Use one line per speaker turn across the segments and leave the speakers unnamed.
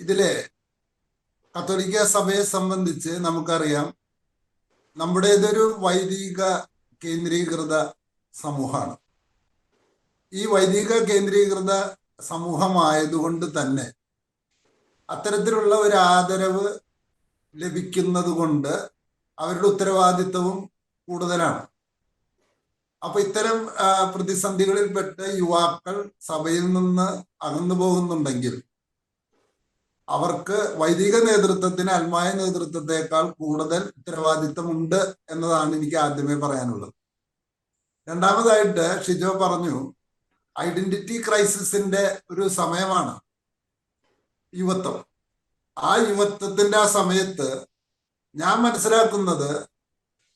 ഇതിലെ കത്തോലിക്ക സഭയെ സംബന്ധിച്ച് നമുക്കറിയാം നമ്മുടേതൊരു വൈദിക കേന്ദ്രീകൃത സമൂഹമാണ്. ഈ വൈദിക കേന്ദ്രീകൃത സമൂഹമായതുകൊണ്ട് തന്നെ അത്തരത്തിലുള്ള ഒരു ആദരവ് ലഭിക്കുന്നത് കൊണ്ട് അവരുടെ ഉത്തരവാദിത്വവും കൂടുതലാണ്. അപ്പൊ ഇത്തരം പ്രതിസന്ധികളിൽപ്പെട്ട് യുവാക്കൾ സഭയിൽ നിന്ന് അകന്നു പോകുന്നുണ്ടെങ്കിൽ അവർക്ക് വൈദിക നേതൃത്വത്തിന് അൽമായ നേതൃത്വത്തെക്കാൾ കൂടുതൽ ഉത്തരവാദിത്തമുണ്ട് എന്നതാണ് എനിക്ക് ആദ്യമേ പറയാനുള്ളത്. രണ്ടാമതായിട്ട് ഷിജോ പറഞ്ഞു ഐഡന്റിറ്റി ക്രൈസിസിന്റെ ഒരു സമയമാണ് യുവത്വം. ആ യുവത്വത്തിന്റെ ആ സമയത്ത് ഞാൻ മനസ്സിലാക്കുന്നത്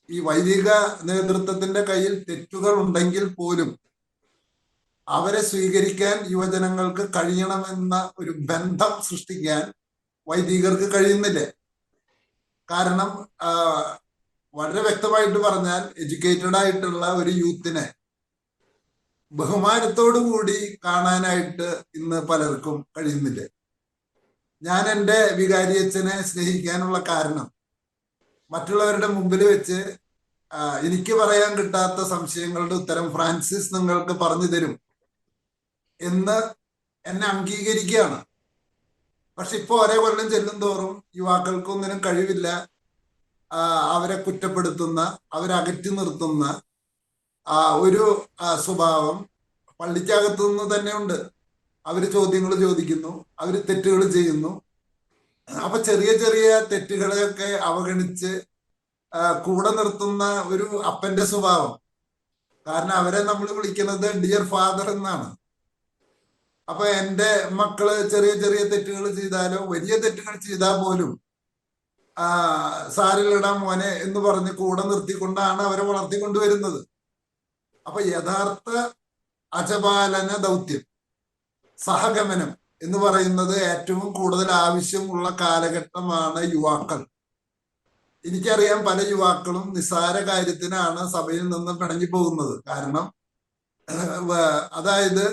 ഈ വൈദിക നേതൃത്വത്തിന്റെ കയ്യിൽ തെറ്റുകൾ ഉണ്ടെങ്കിൽ പോലും അവരെ സ്വീകരിക്കാൻ യുവജനങ്ങൾക്ക് കഴിയണമെന്ന ഒരു ബന്ധം സൃഷ്ടിക്കാൻ വൈദികർക്ക് കഴിയുന്നില്ല. കാരണം വളരെ വ്യക്തമായിട്ട് പറഞ്ഞാൽ എഡ്യൂക്കേറ്റഡ് ആയിട്ടുള്ള ഒരു യൂത്തിനെ ബഹുമാനത്തോടു കൂടി കാണാനായിട്ട് ഇന്ന് പലർക്കും കഴിയുന്നില്ല. ഞാൻ എന്റെ വികാരിയച്ഛനെ സ്നേഹിക്കാനുള്ള കാരണം മറ്റുള്ളവരുടെ മുമ്പിൽ വെച്ച് എനിക്ക് പറയാൻ കിട്ടാത്ത സംശയങ്ങളുടെ ഉത്തരം ഫ്രാൻസിസ് നിങ്ങൾക്ക് പറഞ്ഞു തരും. എന്ന് എന്നെ അംഗീകരിക്കുകയാണ്. പക്ഷെ ഇപ്പൊ ഒരേ കൊല്ലം ചെല്ലും തോറും യുവാക്കൾക്കൊന്നിനും കഴിവില്ല. അവരെ കുറ്റപ്പെടുത്തുന്ന അവരെ അകറ്റി നിർത്തുന്ന ഒരു സ്വഭാവം പള്ളിക്കകത്തു നിന്ന് തന്നെ ഉണ്ട്. അവർ ചോദ്യങ്ങൾ ചോദിക്കുന്നു അവർ തെറ്റുകൾ ചെയ്യുന്നു. അപ്പൊ ചെറിയ ചെറിയ തെറ്റുകളെയൊക്കെ അവഗണിച്ച് കൂടെ നിർത്തുന്ന ഒരു അപ്പന്റെ സ്വഭാവം. കാരണം അവരെ നമ്മൾ വിളിക്കുന്നത് ഡിയർ ഫാദർ എന്നാണ്. അപ്പൊ എന്റെ മക്കൾ ചെറിയ ചെറിയ തെറ്റുകൾ ചെയ്താലോ വലിയ തെറ്റുകൾ ചെയ്താൽ പോലും ആ സാരിലിടാ മോനെ എന്ന് പറഞ്ഞ് കൂടെ നിർത്തിക്കൊണ്ടാണ് അവരെ വളർത്തിക്കൊണ്ടുവരുന്നത്. അപ്പൊ യഥാർത്ഥ അജപാലന ദൗത്യം സഹഗമനം എന്ന് പറയുന്നത് ഏറ്റവും കൂടുതൽ ആവശ്യമുള്ള കാലഘട്ടമാണ് യുവാക്കൾ. എനിക്കറിയാം പല യുവാക്കളും നിസ്സാര കാര്യത്തിനാണ് സഭയിൽ നിന്ന് പിണങ്ങി പോകുന്നത് കാരണം അതായത്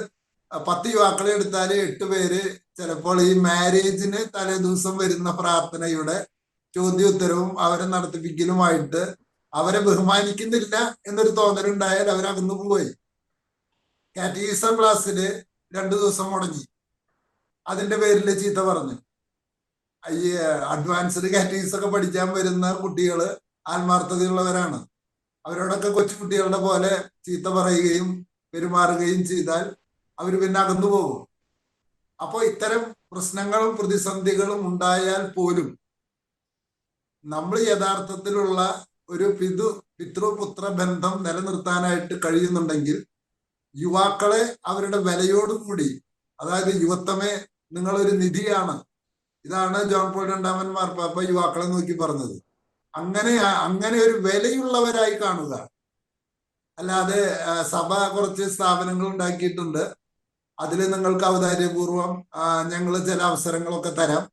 പത്ത് യുവാക്കളെ എടുത്താൽ എട്ട് പേര്. ചിലപ്പോൾ ഈ മാരേജിന് തലേ ദിവസം വരുന്ന പ്രാർത്ഥനയുടെ ചോദ്യോത്തരവും അവരെ നടത്തിപ്പിക്കലുമായിട്ട് അവരെ ബഹുമാനിക്കുന്നില്ല എന്നൊരു തോന്നലുണ്ടായാൽ അവരകന്നു പോയി കാറ്റീസം ക്ലാസ്സിൽ രണ്ടു ദിവസം മുടങ്ങി. അതിന്റെ പേരിൽ ചീത്ത പറഞ്ഞു. ഈ അഡ്വാൻസ്ഡ് കാറ്റീസ് ഒക്കെ പഠിക്കാൻ വരുന്ന കുട്ടികൾ ആത്മാർത്ഥതയുള്ളവരാണ്. അവരോടൊക്കെ കൊച്ചു കുട്ടികളുടെ പോലെ ചീത്ത പറയുകയും പെരുമാറുകയും ചെയ്താൽ അവർ പിന്നെ അകന്നു പോകും. അപ്പോൾ ഇത്തരം പ്രശ്നങ്ങളും പ്രതിസന്ധികളും ഉണ്ടായാൽ പോലും നമ്മൾ യഥാർത്ഥത്തിലുള്ള ഒരു പിതു പിതൃപുത്ര ബന്ധം നിലനിർത്താനായിട്ട് കഴിയുന്നുണ്ടെങ്കിൽ യുവാക്കളെ അവരുടെ വിലയോടുകൂടി അതായത് യുവത്വമേ നിങ്ങളൊരു നിധിയാണ്. ഇതാണ് ജോൺ പോൾ രണ്ടാമൻ മാർപ്പാപ്പ യുവാക്കളെ നോക്കി പറഞ്ഞത്. അങ്ങനെ അങ്ങനെ ഒരു വിലയുള്ളവരായി കാണുക. അല്ലാതെ സഭ കുറച്ച് സ്ഥാപനങ്ങൾ ഉണ്ടാക്കിയിട്ടുണ്ട്. അതിൽ നിങ്ങൾക്ക് ഔദാര്യപൂർവം ഞങ്ങൾ ചില അവസരങ്ങളൊക്കെ തരാം.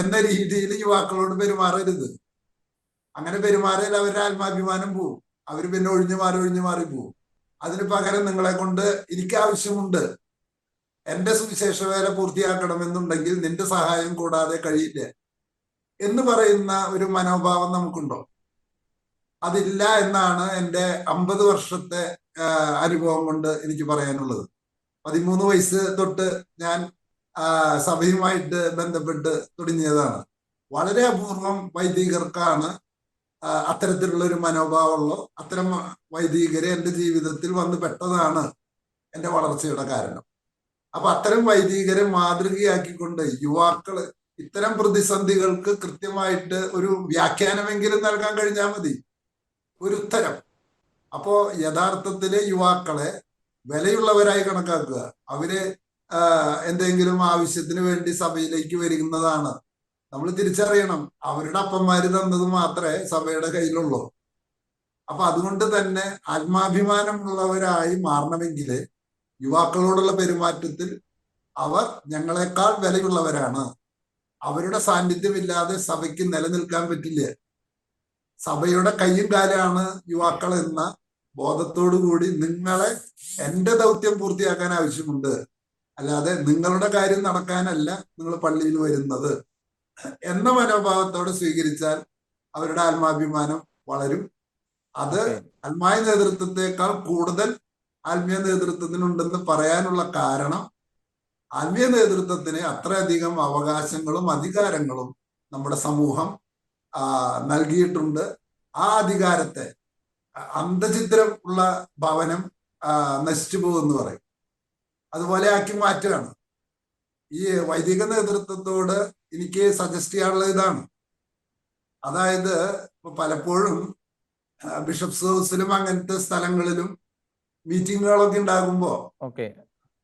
എന്ന രീതിയിൽ യുവാക്കളോട് പെരുമാറരുത്. അങ്ങനെ പെരുമാറിയാൽ അവരുടെ ആത്മാഭിമാനം പോവും. അവർ പിന്നെ ഒഴിഞ്ഞു മാറി ഒഴിഞ്ഞു മാറി പോവും. അതിന് പകരം നിങ്ങളെ കൊണ്ട് എനിക്ക് ആവശ്യമുണ്ട്. എന്റെ സുവിശേഷ വേല പൂർത്തിയാക്കണമെന്നുണ്ടെങ്കിൽ നിന്റെ സഹായം കൂടാതെ കഴിയില്ല എന്ന് പറയുന്ന ഒരു മനോഭാവം നമുക്കുണ്ടോ? അതില്ല എന്നാണ് എന്റെ അമ്പത് വർഷത്തെ അനുഭവം കൊണ്ട് എനിക്ക് പറയാനുള്ളത്. പതിമൂന്ന് വയസ്സ് തൊട്ട് ഞാൻ സഭയുമായിട്ട് ബന്ധപ്പെട്ട് തുടങ്ങിയതാണ്. വളരെ അപൂർവം വൈദികർക്കാണ് അത്തരത്തിലുള്ള ഒരു മനോഭാവമുള്ള. അത്തരം വൈദികരെ എന്റെ ജീവിതത്തിൽ വന്ന് പെട്ടതാണ് എന്റെ വളർച്ചയുടെ കാരണം. അപ്പൊ അത്തരം വൈദികരെ മാതൃകയാക്കിക്കൊണ്ട് യുവാക്കൾ ഇത്തരം പ്രതിസന്ധികൾക്ക് കൃത്യമായിട്ട് ഒരു വ്യാഖ്യാനമെങ്കിലും നൽകാൻ കഴിഞ്ഞാൽ മതി. ഒരു ഉത്തരം. അപ്പോ യഥാർത്ഥത്തിലെ യുവാക്കളെ വിലയുള്ളവരായി കണക്കാക്കുക. അവർ എന്തെങ്കിലും ആവശ്യത്തിന് വേണ്ടി സഭയിലേക്ക് വരുന്നതാണ്. നമ്മൾ തിരിച്ചറിയണം. അവരുടെ അപ്പന്മാര് തന്നത് മാത്രമേ സഭയുടെ കയ്യിലുള്ളൂ. അപ്പൊ അതുകൊണ്ട് തന്നെ ആത്മാഭിമാനമുള്ളവരായി മാറണമെങ്കിൽ യുവാക്കളോടുള്ള പെരുമാറ്റത്തിൽ അവർ ഞങ്ങളെക്കാൾ വിലയുള്ളവരാണ്. അവരുടെ സാന്നിധ്യമില്ലാതെ സഭയ്ക്ക് നിലനിൽക്കാൻ പറ്റില്ല. സഭയുടെ കയ്യും കാലാണ് യുവാക്കൾ എന്ന ബോധത്തോടു കൂടി നിങ്ങളെ എന്റെ ദൗത്യം പൂർത്തിയാക്കാൻ ആവശ്യമുണ്ട്. അല്ലാതെ നിങ്ങളുടെ കാര്യം നടക്കാനല്ല നിങ്ങൾ പള്ളിയിൽ വരുന്നത്. എന്ന മനോഭാവത്തോടെ സ്വീകരിച്ചാൽ അവരുടെ ആത്മാഭിമാനം വളരും. അത് ആത്മായ നേതൃത്വത്തെക്കാൾ കൂടുതൽ ആത്മീയ നേതൃത്വത്തിനുണ്ടെന്ന് പറയാനുള്ള കാരണം ആത്മീയ നേതൃത്വത്തിന് അത്രയധികം അവകാശങ്ങളും അധികാരങ്ങളും നമ്മുടെ സമൂഹം നൽകിയിട്ടുണ്ട്. ആ അധികാരത്തെ അന്ധചിത്രം ഉള്ള ഭവനം നശിച്ചു പോകുമെന്ന് പറയും. അതുപോലെ ആക്കി മാറ്റുകയാണ്. ഈ വൈദിക നേതൃത്വത്തോട് എനിക്ക് സജസ്റ്റ് ചെയ്യാനുള്ള ഇതാണ്. അതായത് ഇപ്പൊ പലപ്പോഴും ബിഷപ്സ് ഹൗസിലും അങ്ങനത്തെ സ്ഥലങ്ങളിലും മീറ്റിങ്ങുകളൊക്കെ ഉണ്ടാകുമ്പോ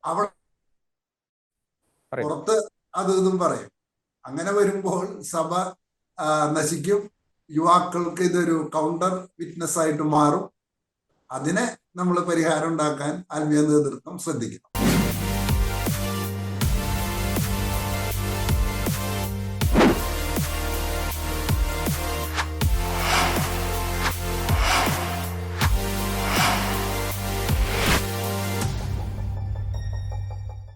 അവിടെ പുറത്ത് അത് ഇതും പറയും. അങ്ങനെ വരുമ്പോൾ സഭ നശിക്കും. യുവാക്കൾക്ക് ഇതൊരു കൗണ്ടർ വിറ്റ്നസ് ആയിട്ട് മാറും. അതിനെ നമ്മൾ പരിഹാരം ഉണ്ടാക്കാൻ ആത്മീയ നേതൃത്വം ശ്രദ്ധിക്കണം.